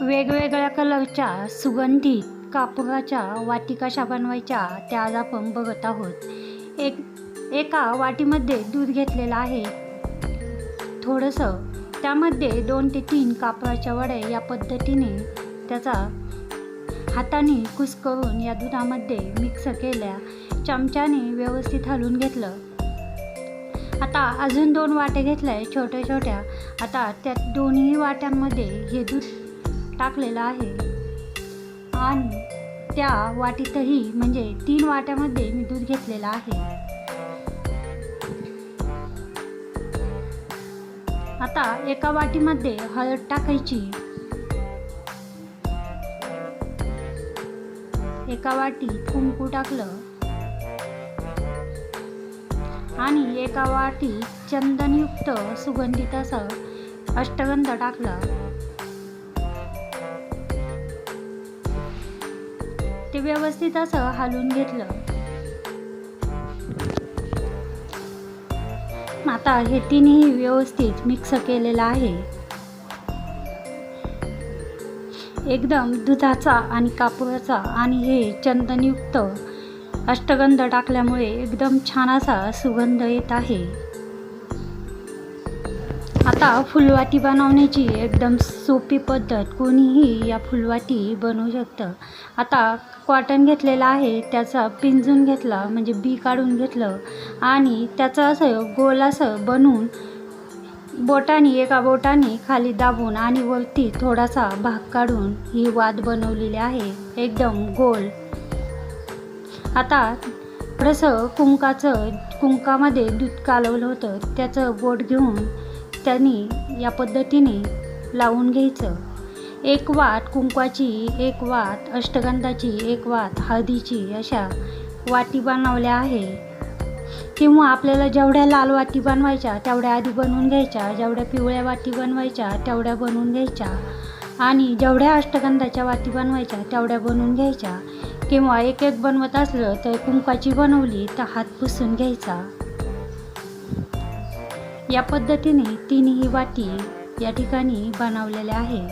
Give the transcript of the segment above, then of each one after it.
वेगवेगळ्या कलरच्या सुगंधित कापडाच्या वाटी कशा बनवायच्या त्या आज आपण बघत आहोत. एक एका वाटीमध्ये दूध घेतलेलं आहे. थोडंसं त्यामध्ये दोन ते तीन कापडाच्या वड्या या पद्धतीने त्याचा हाताने कुस्करून या दुधामध्ये मिक्स केल्या चमच्याने व्यवस्थित हलवून घेतलं. आता अजून दोन वाट्या घेतल्या छोट्या छोट्या आता त्या दोन्ही वाट्यांमध्ये हे दूध टाकलेलं आहे. आणि त्या वाटीतही म्हणजे तीन वाट्यामध्ये मी दूध घेतलेलं आहे. आता एका वाटीमध्ये हळद टाकायची. एका वाटीत कुंकू टाकलं. आणि एका वाटीत चंदनयुक्त सुगंधित असं अष्टगंध टाकलं. ते व्यवस्थित असं हलवून घेतलं. आता हे तिन्ही व्यवस्थित मिक्स केलेलं आहे. एकदम दुधाचा आणि कापूराचा आणि हे चंदनयुक्त अष्टगंध टाकल्यामुळे एकदम छान असा सुगंध येत आहे. आता फुलवाती बनवण्याची एकदम सोपी पद्धत कोणीही या फुलवाती बनवू शकतं. आता कॉटन घेतलेलं आहे त्याचा पिंजून घेतला म्हणजे बी काढून घेतलं आणि त्याचं असं गोल असं बनवून बोटाने एका बोटाने खाली दाबून आणि वरती थोडासा भाग काढून ही वाद बनवलेली आहे एकदम गोल. आता थोडंसं कुंकाचं कुंकामध्ये दूध कालवलं होतं त्याचं बोट घेऊन त्यांनी या पद्धतीने लावून घ्यायचं. एक वाट कुंकवाची एक वाट अष्टगंधाची एक वाट हळदीची अशा वाटी बनवल्या आहे. किंवा आपल्याला जेवढ्या लाल वाटी बनवायच्या तेवढ्या आधी बनवून घ्यायच्या जेवढ्या पिवळ्या वाटी बनवायच्या तेवढ्या बनवून घ्यायच्या. आणि जेवढ्या अष्टगंधाच्या वाटी बनवायच्या तेवढ्या बनवून घ्यायच्या. किंवा एक एक बनवत असलं तर कुंकाची बनवली तर हात पुसून घ्यायचा. या पद्धतीने तीनही वाटी या ठिकाणी बनवलेल्या आहे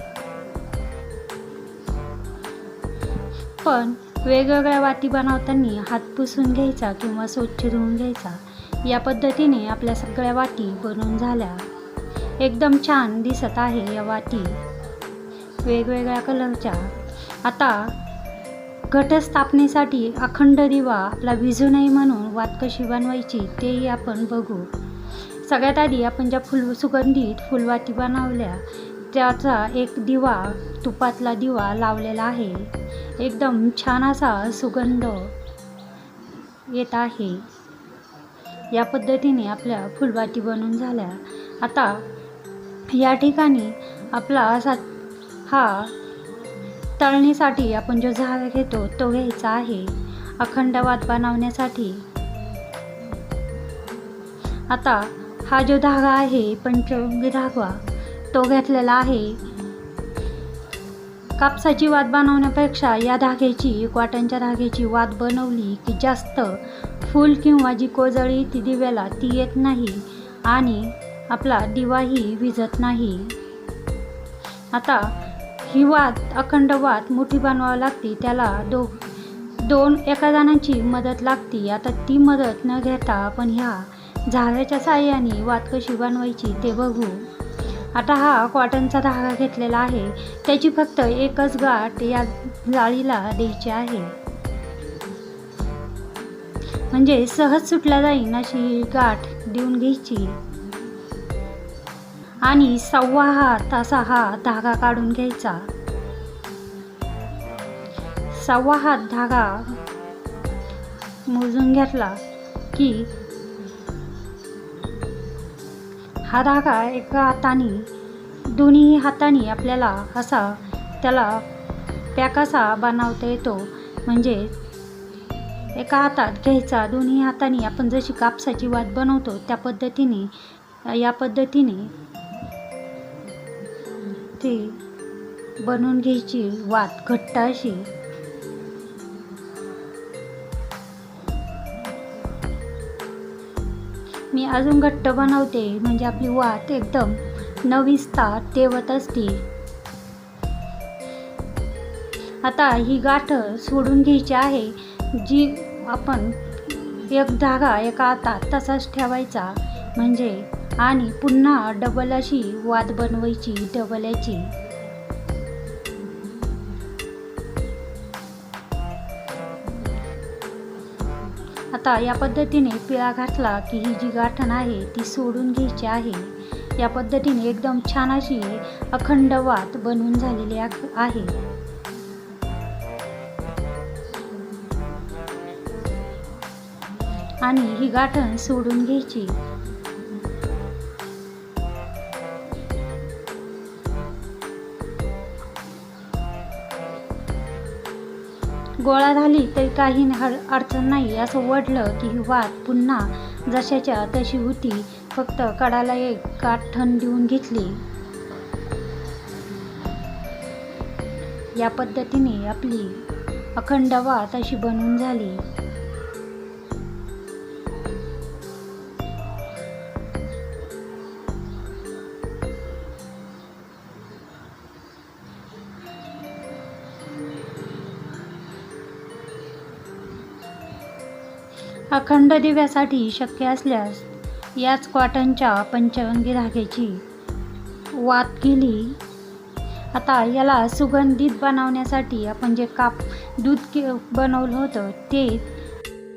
पण वेगवेगळ्या वाटी बनवताना हात पुसून घ्यायचा किंवा स्वच्छ धुवून घ्यायचा या पद्धतीने आपल्या सगळ्या वाटी बनवून झाल्या. एकदम छान दिसत आहे या वाटी. वेगवेगळ्या कलरच्या. आता घटस्थापनेसाठी अखंड दिवा आपला विझू नये म्हणून वात कशी बनवायची तेही आपण बघू. सगळ्यात आधी आपण ज्या फुल सुगंधित फुलवाती बनवल्या त्याचा एक दिवा तुपातला दिवा लावलेला आहे. एकदम छान असा सुगंध येत आहे. या पद्धतीने आपल्या फुलवाती बनवून झाल्या. आता या ठिकाणी आपला असा हा तळणीसाठी आपण जो झाड घेतो तो घ्यायचा आहे. अखंडवात बनवण्यासाठी. आता हा जो धागा आहे पंचवंगी धागा तो घेतलेला आहे. कापसाची वाद बनवण्यापेक्षा या धाग्याची कॉटनच्या धाग्याची वाद बनवली की जास्त फूल किंवा जी कोजळी ती दिव्याला ती येत नाही आणि आपला दिवाही विझत नाही. आता ही वात अखंड वात मोठी बनवावी लागते त्याला दो दोन एका जणांची मदत लागते. आता ती मदत न घेता आपण ह्या झाडाच्या साह्याने वात कशी बनवायची ते बघू. आता हा कॉटनचा धागा घेतलेला आहे. त्याची फक्त एकच गाठ या जाळीला द्यायची आहे. म्हणजे सहज सुटला जाईल अशी गाठ देऊन घ्यायची. आणि सव्वा हात असा हा धागा काढून घ्यायचा. सव्वा हात धागा मोजून घेतला की हा धागा एका हाताने दोन्ही हाताने आपल्याला असा त्याला पॅकासा बनवता येतो. म्हणजे एका हातात घ्यायचा दोन्ही हाताने आपण जशी कापसाची वात बनवतो त्या पद्धतीने या पद्धतीने ती बनवून घ्यायची वात घट्ट अशी. मी अजून घट्ट बनवते म्हणजे आपली वात एकदम नविस्ता तेवत असते. आता ही गाठ सोडून घ्यायची आहे जी आपण एक धागा एका हातात तसाच ठेवायचा म्हणजे आणि पुन्हा डबल अशी वाद बनवायची डबल याची. आता या पद्धतीने पिळा घातला की ही जी गाठण आहे ती सोडून घ्यायची आहे. या पद्धतीने एकदम छान अशी अखंड वात बनवून झालेली आहे. आणि ही गाठण सोडून घ्यायची. गोळा झाली तरी काही अडचण नाही. असं वडलं की ही वात पुन्हा जशाच्या तशी होती. फक्त कडाला एक गाठण देऊन घेतली. या पद्धतीने आपली अखंड वात अशी बनवून झाली. अखंड दिव्यासाठी शक्य असल्यास याच कॉटनच्या पंचवंगी धाग्याची वात केली. आता याला सुगंधित बनवण्यासाठी आपण जे काप दूध के बनवलं होतं ते